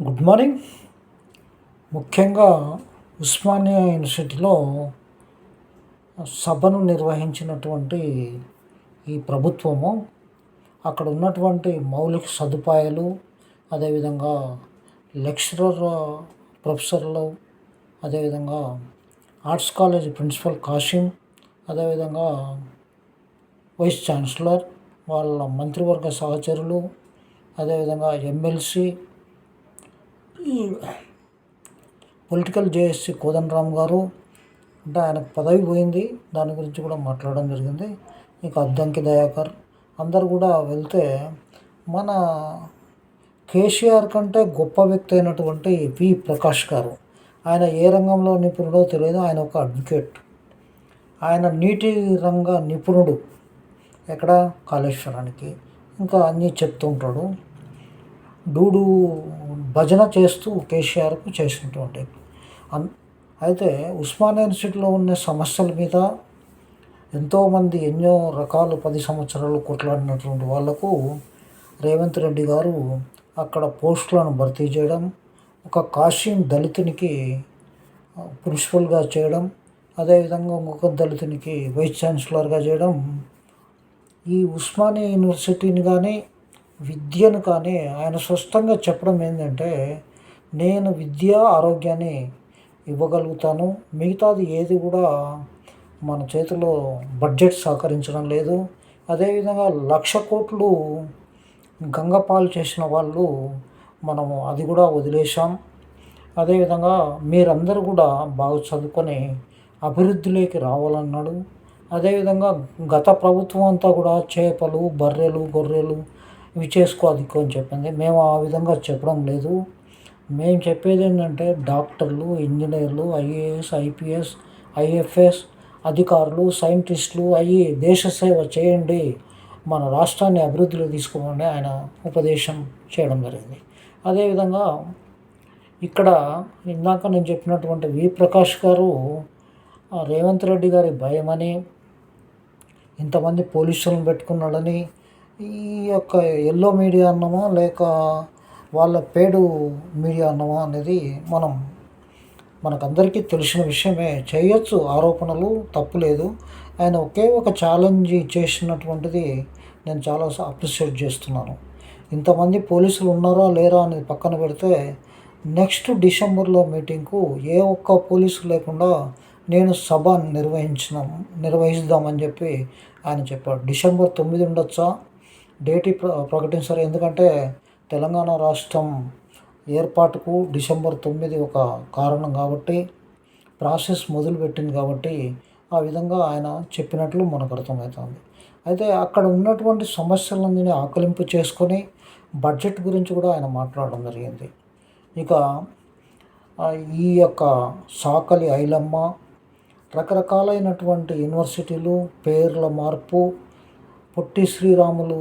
Good morning. ముఖ్యంగా ఉస్మానియా యూనివర్సిటీలో సభను నిర్వహించినటువంటి ఈ ప్రభుత్వము అక్కడ ఉన్నటువంటి మౌలిక సదుపాయాలు అదేవిధంగా లెక్చరర్ ప్రొఫెసర్లు అదేవిధంగా ఆర్ట్స్ కాలేజ్ ప్రిన్సిపల్ కాసిం అదేవిధంగా వైస్ ఛాన్సలర్ వాళ్ళ మంత్రివర్గ సహచరులు అదేవిధంగా ఎమ్మెల్సీ పొలిటికల్ జేఎస్సీ కోదండరామ్ గారు అంటే ఆయనకు పదవి పోయింది. దాని గురించి కూడా మాట్లాడడం జరిగింది. ఇంకా అద్దంకి దయాకర్. అందరు కూడా వెళ్తే మన కేసీఆర్ కంటే గొప్ప వ్యక్తి అయినటువంటి వి ప్రకాష్ గారు. ఆయన ఏ రంగంలో నిపుణుడో తెలియదు. ఆయన ఒక అడ్వకేట్. ఆయన నీటి రంగ నిపుణుడు. ఎక్కడ? కాళేశ్వరానికి. ఇంకా అన్నీ చెప్తూ ఉంటాడు. డూడు భజన చేస్తూ కేసీఆర్కు చేసినటువంటి అన్ అయితే ఉస్మానియా యూనివర్సిటీలో ఉన్న సమస్యల మీద ఎంతోమంది ఎన్నో రకాలు పది సంవత్సరాలు కొట్లాడినటువంటి వాళ్ళకు రేవంత్ రెడ్డి గారు అక్కడ పోస్టులను భర్తీ చేయడం ఒక కాశీం దళితునికి ప్రిన్సిపల్గా చేయడం అదేవిధంగా ఇంకొక దళితునికి వైస్ ఛాన్సలర్గా చేయడం ఈ ఉస్మానియా యూనివర్సిటీని కానీ విద్యను కానీ ఆయన స్పష్టంగా చెప్పడం ఏంటంటే నేను విద్య ఆరోగ్యాన్ని ఇవ్వగలుగుతాను. మిగతాది ఏది కూడా మన చేతిలో బడ్జెట్ సహకరించడం లేదు. అదేవిధంగా లక్ష కోట్లు గంగపాలు చేసిన వాళ్ళు మనము అది కూడా వదిలేసాం అదేవిధంగా మీరందరూ కూడా బాగా చదువుకొని అభివృద్ధిలోకి రావాలన్నాడు. అదేవిధంగా గత ప్రభుత్వం అంతా కూడా చేపలు బర్రెలు గొర్రెలు ఇవి చేసుకో అది అని చెప్పింది మేము ఆ విధంగా చెప్పడం లేదు. మేము చెప్పేది ఏంటంటే డాక్టర్లు ఇంజనీర్లు ఐఏఎస్ ఐపీఎస్ ఐఎఫ్ఎస్ అధికారులు సైంటిస్టులు అయ్యి దేశ సేవ చేయండి. మన రాష్ట్రాన్ని అభివృద్ధిలో తీసుకోమని ఆయన ఉపదేశం చేయడం జరిగింది. అదేవిధంగా ఇక్కడ ఇందాక నేను చెప్పినటువంటి వి ప్రకాష్ గారు రేవంత్ రెడ్డి గారి భయమని ఇంతమంది పోలీసులను పెట్టుకున్నాడని ఈ యొక్క ఎల్లో మీడియా అన్నమా లేక వాళ్ళ పేడు మీడియా అన్నమా అనేది మనం మనకందరికీ తెలిసిన విషయమే. చేయొచ్చు ఆరోపణలు తప్పులేదు ఆయన ఒకే ఒక ఛాలెంజ్ చేసినటువంటిది నేను చాలా అప్రిషియేట్ చేస్తున్నాను. ఇంతమంది పోలీసులు ఉన్నారా లేరా అనేది పక్కన పెడితే నెక్స్ట్ డిసెంబర్లో మీటింగ్కు ఏ ఒక్క పోలీసు లేకుండా నేను సభ నిర్వహించిన నిర్వహిద్దామని చెప్పి ఆయన చెప్పాడు. డిసెంబర్ తొమ్మిది ఉండొచ్చా? డేట్ ప్రకటించారు. ఎందుకంటే తెలంగాణ రాష్ట్రం ఏర్పాటుకు డిసెంబర్ తొమ్మిది ఒక కారణం కాబట్టి ప్రాసెస్ మొదలుపెట్టింది కాబట్టి ఆ విధంగా ఆయన చెప్పినట్లు మనకు అర్థమవుతుంది. అయితే అక్కడ ఉన్నటువంటి సమస్యలన్నీ ఆకలింపు చేసుకొని బడ్జెట్ గురించి కూడా ఆయన మాట్లాడడం జరిగింది. ఇక ఈ యొక్క సాకలి ఐలమ్మ రకరకాలైనటువంటి యూనివర్సిటీలు పేర్ల మార్పు పొట్టి శ్రీరాములు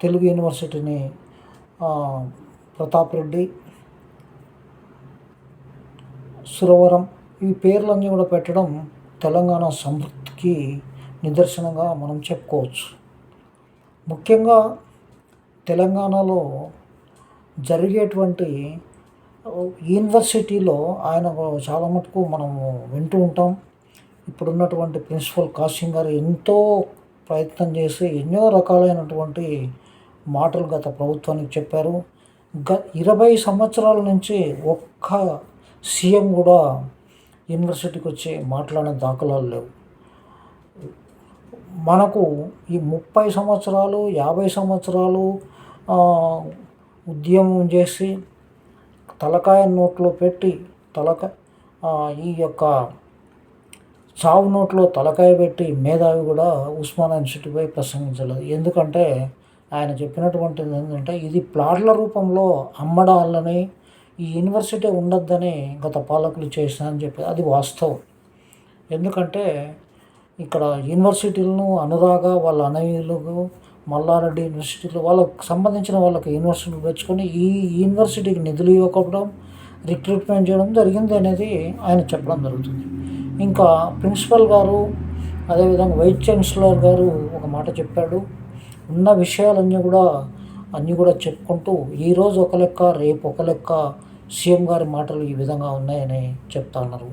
తెలుగు యూనివర్సిటీని ప్రతాప్ రెడ్డి సురవరం ఈ పేర్లన్నీ కూడా పెట్టడం తెలంగాణ సమృద్ధికి నిదర్శనంగా మనం చెప్పుకోవచ్చు. ముఖ్యంగా తెలంగాణలో జరిగేటువంటి యూనివర్సిటీలో ఆయన చాలా మటుకు మనము వింటూ ఉంటాం. ఇప్పుడున్నటువంటి ప్రిన్సిపల్ కాసింగ్ గారు ఎంతో ప్రయత్నం చేసి ఎన్నో రకాలైనటువంటి మాటలు గత ప్రభుత్వానికి చెప్పారు. గ ఇరవై సంవత్సరాల నుంచి ఒక్క సీఎం కూడా యూనివర్సిటీకి వచ్చి మాట్లాడిన దాఖలాలు లేవు. మనకు ఈ ముప్పై సంవత్సరాలు యాభై సంవత్సరాలు ఉద్యమం చేసి తలకాయ నోట్లో పెట్టి తలక ఈ యొక్క చావు నోట్లో తలకాయ పెట్టి మేధావి కూడా ఉస్మాన్ ఇన్స్టిట్యూట్పై ప్రసంగించలేదు. ఎందుకంటే ఆయన చెప్పినటువంటిది ఏంటంటే ఇది ప్లాట్ల రూపంలో అమ్మడాలని ఈ యూనివర్సిటీ ఉండొద్దని గత పాలకులు చేసినారని చెప్పి అది వాస్తవం. ఎందుకంటే ఇక్కడ యూనివర్సిటీలను అనురాగ వాళ్ళ అనయులకు మల్లారెడ్డి యూనివర్సిటీలు వాళ్ళకు సంబంధించిన వాళ్ళకి యూనివర్సిటీలు పెంచుకొని ఈ యూనివర్సిటీకి నిధులు ఇవ్వకపోవడం రిక్రూట్మెంట్ చేయడం జరిగింది అనేది ఆయన చెప్పడం జరుగుతుంది. ఇంకా ప్రిన్సిపల్ గారు అదేవిధంగా వైస్ ఛాన్సలర్ గారు ఒక మాట చెప్పాడు. ఉన్న విషయాలన్నీ కూడా అన్నీ కూడా చెప్పుకుంటూ ఈరోజు ఒక లెక్క రేపు ఒక లెక్క సీఎం గారి మాటలు ఈ విధంగా ఉన్నాయని చెప్తా ఉన్నారు.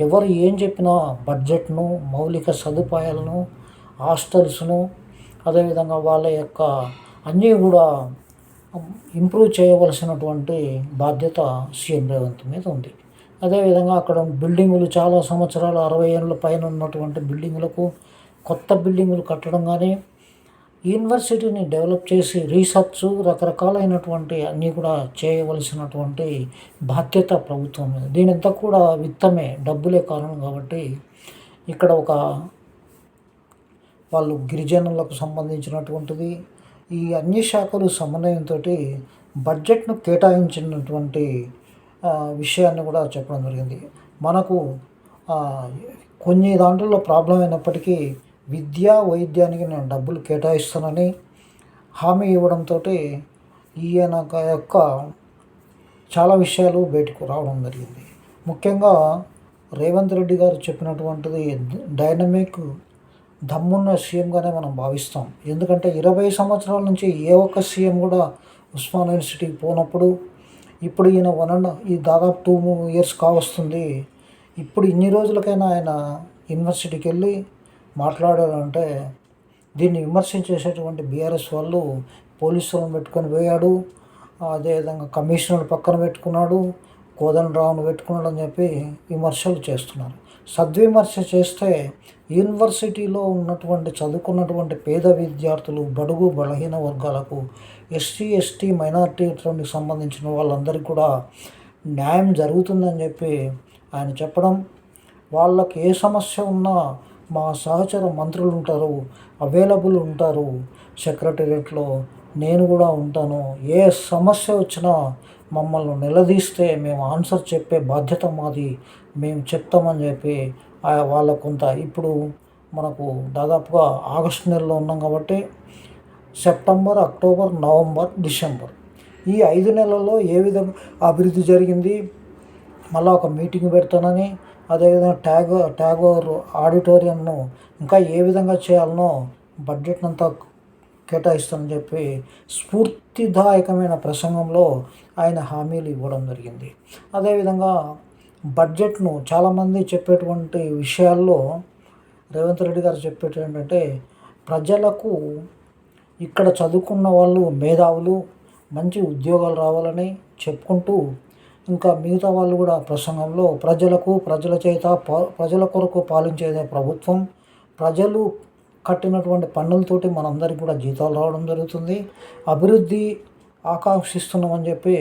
ఎవరు ఏం చెప్పినా బడ్జెట్ను మౌలిక సదుపాయాలను హాస్టల్స్ను అదేవిధంగా వాళ్ళ యొక్క అన్నీ కూడా ఇంప్రూవ్ చేయవలసినటువంటి బాధ్యత సీఎం రేవంత్ మీద ఉంది. అదేవిధంగా అక్కడ బిల్డింగులు చాలా సంవత్సరాలు అరవై ఏళ్ళ పైన ఉన్నటువంటి బిల్డింగులకు కొత్త బిల్డింగులు కట్టడం కానీ యూనివర్సిటీని డెవలప్ చేసి రీసెర్చ్ రకరకాలైనటువంటి అన్నీ కూడా చేయవలసినటువంటి బాధ్యత ప్రభుత్వం మీద. దీనంతా కూడా విత్తమే డబ్బులే కారణం కాబట్టి ఇక్కడ ఒక వాళ్ళు గిరిజనులకు సంబంధించినటువంటిది ఈ అన్ని శాఖలు సమన్వయంతో బడ్జెట్ను కేటాయించినటువంటి విషయాన్ని కూడా చెప్పడం జరిగింది. మనకు కొన్ని దాంట్లో ప్రాబ్లం అయినప్పటికీ విద్యా వైద్యానికి నేను డబ్బులు కేటాయిస్తానని హామీ ఇవ్వడంతో ఈయన యొక్క చాలా విషయాలు బయటకు రావడం జరిగింది. ముఖ్యంగా రేవంత్ రెడ్డి గారు చెప్పినటువంటిది డైనమిక్ దమ్మున్న సీఎంగానే మనం భావిస్తాం. ఎందుకంటే ఇరవై సంవత్సరాల నుంచి ఏ ఒక్క సీఎం కూడా ఉస్మాన్ యూనివర్సిటీకి పోనప్పుడు ఇప్పుడు ఈయన వన్ అండ్ ఈ దాదాపు టూ ఇయర్స్ కావస్తుంది. ఇప్పుడు ఇన్ని రోజులకైనా ఆయన యూనివర్సిటీకి వెళ్ళి మాట్లాడాలంటే దీన్ని విమర్శించేసేటువంటి బీఆర్ఎస్ వాళ్ళు పోలీసులను పెట్టుకొని పోయాడు. అదేవిధంగా కమిషనర్ పక్కన పెట్టుకున్నాడు. కోదండరావును పెట్టుకున్నాడు అని చెప్పి విమర్శలు చేస్తున్నారు. సద్విమర్శ చేస్తే యూనివర్సిటీలో ఉన్నటువంటి చదువుకున్నటువంటి పేద విద్యార్థులు బడుగు బలహీన వర్గాలకు ఎస్సీ ఎస్టీ మైనార్టీకి సంబంధించిన వాళ్ళందరికీ కూడా న్యాయం జరుగుతుందని చెప్పి ఆయన చెప్పడం. వాళ్ళకి ఏ సమస్య ఉన్నా మా సహచర మంత్రులు ఉంటారు అవైలబుల్ ఉంటారు. సెక్రటేరియట్లో నేను కూడా ఉంటాను. ఏ సమస్య వచ్చినా మమ్మల్ని నిలదీస్తే మేము ఆన్సర్ చెప్పే బాధ్యత మాది. మేము చెప్తామని చెప్పి వాళ్ళ కొంత ఇప్పుడు మనకు దాదాపుగా ఆగస్టు నెలలో ఉన్నాం కాబట్టి సెప్టెంబర్ అక్టోబర్ నవంబర్ డిసెంబర్. ఈ ఐదు నెలల్లో ఏ విధంగా అభివృద్ధి జరిగింది? మళ్ళీ ఒక మీటింగ్ పెడతానని అదేవిధంగా ట్యాగ్ ట్యాగోర్ ఆడిటోరియంను ఇంకా ఏ విధంగా చేయాలనో బడ్జెట్ అంతా కేటాయిస్తానని చెప్పి స్ఫూర్తిదాయకమైన ప్రసంగంలో ఆయన హామీలు ఇవ్వడం జరిగింది. అదేవిధంగా బడ్జెట్ను చాలామంది చెప్పేటువంటి విషయాల్లో రేవంత్ రెడ్డి గారు చెప్పేటి ఏంటంటే ప్రజలకు ఇక్కడ చదువుకున్న వాళ్ళు మేధావులు మంచి ఉద్యోగాలు రావాలని చెప్పుకుంటూ ఇంకా మిగతా వాళ్ళు కూడా ప్రసంగంలో ప్రజలకు ప్రజల చేత ప్రజల కొరకు పాలించేదే ప్రభుత్వం. ప్రజలు కట్టినటువంటి పన్నులతోటి మనందరికీ కూడా జీతాలు రావడం జరుగుతుంది. అభివృద్ధి ఆకాంక్షిస్తున్నామని చెప్పి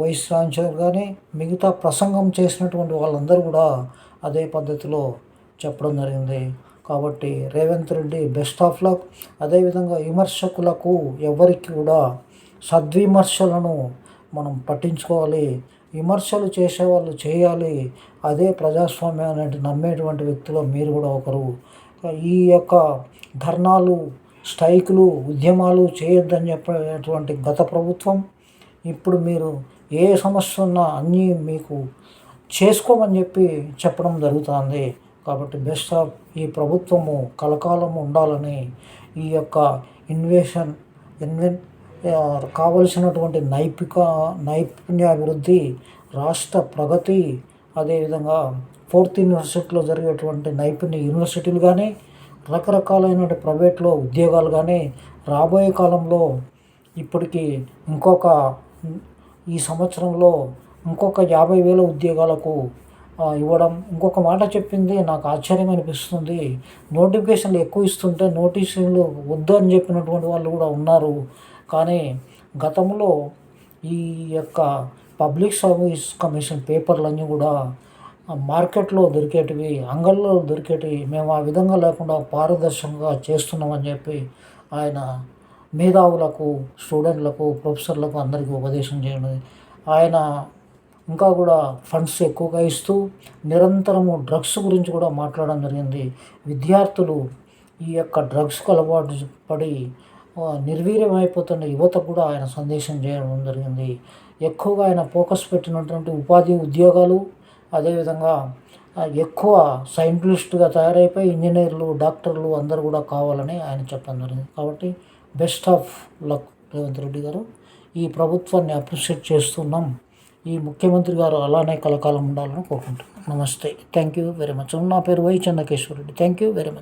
వైస్ ఛాన్సలర్ కానీ మిగతా ప్రసంగం చేసినటువంటి వాళ్ళందరూ కూడా అదే పద్ధతిలో చెప్పడం జరిగింది. కాబట్టి Revanth Reddy best of luck. అదేవిధంగా విమర్శకులకు ఎవరికి కూడా సద్విమర్శలను మనం పట్టించుకోవాలి. విమర్శలు చేసేవాళ్ళు చేయాలి. అదే ప్రజాస్వామ్యం అనేది నమ్మేటువంటి వ్యక్తులు మీరు కూడా ఒకరు ఈ యొక్క ధర్నాలు స్ట్రైకులు ఉద్యమాలు చేయొద్దని చెప్పేటువంటి గత ప్రభుత్వం ఇప్పుడు మీరు ఏ సమస్య ఉన్నా అన్నీ మీకు చేసుకోమని చెప్పి చెప్పడం జరుగుతుంది. కాబట్టి బెస్ట్ ఆఫ్ ఈ ప్రభుత్వము కలకాలం ఉండాలని ఈ యొక్క ఇన్వేషన్ ఇన్వెన్ కావలసినటువంటి నైపిక నైపుణ్యాభివృద్ధి రాష్ట్ర ప్రగతి అదేవిధంగా ఫోర్త్ యూనివర్సిటీలో జరిగేటువంటి నైపుణ్య యూనివర్సిటీలు కానీ రకరకాలైన ప్రైవేట్లో ఉద్యోగాలు కానీ రాబోయే కాలంలో ఇప్పటికి ఇంకొక ఈ సంవత్సరంలో ఇంకొక యాభై వేల ఉద్యోగాలకు ఇవ్వడం ఇంకొక మాట చెప్పింది నాకు ఆశ్చర్యం అనిపిస్తుంది. నోటిఫికేషన్లు ఎక్కువ ఇస్తుంటే నోటీసులు వద్దు అని చెప్పినటువంటి వాళ్ళు కూడా ఉన్నారు. కానీ గతంలో ఈ యొక్క పబ్లిక్ సర్వీస్ కమిషన్ పేపర్లన్నీ కూడా మార్కెట్లో దొరికేటివి అంగల్లో దొరికేటివి మేము ఆ విధంగా లేకుండా పారదర్శకంగా చేస్తున్నామని చెప్పి ఆయన మేధావులకు స్టూడెంట్లకు ప్రొఫెసర్లకు అందరికీ ఉపదేశం చేయడం ఆయన ఇంకా కూడా ఫండ్స్ ఎక్కువగా ఇస్తూ నిరంతరము డ్రగ్స్ గురించి కూడా మాట్లాడడం జరిగింది. విద్యార్థులు ఈ యొక్క డ్రగ్స్కు అలవాటు పడి నిర్వీర్యమైపోతున్న యువతకు కూడా ఆయన సందేశం చేయడం జరిగింది. ఎక్కువగా ఆయన ఫోకస్ పెట్టినటువంటి ఉపాధి ఉద్యోగాలు అదేవిధంగా ఎక్కువ సైంటిస్టుగా తయారైపోయి ఇంజనీర్లు డాక్టర్లు అందరూ కూడా కావాలని ఆయన చెప్పడం జరిగింది. కాబట్టి best of luck Revanth Reddy garu. ఈ ప్రభుత్వాన్ని అప్రిషియేట్ చేస్తున్నాం. ఈ ముఖ్యమంత్రి గారు అలానే కలకాలం ఉండాలని కోరుకుంటున్నాను నమస్తే. Thank you very much. నా పేరు Y Chennakeshwara Reddy. Thank you very much.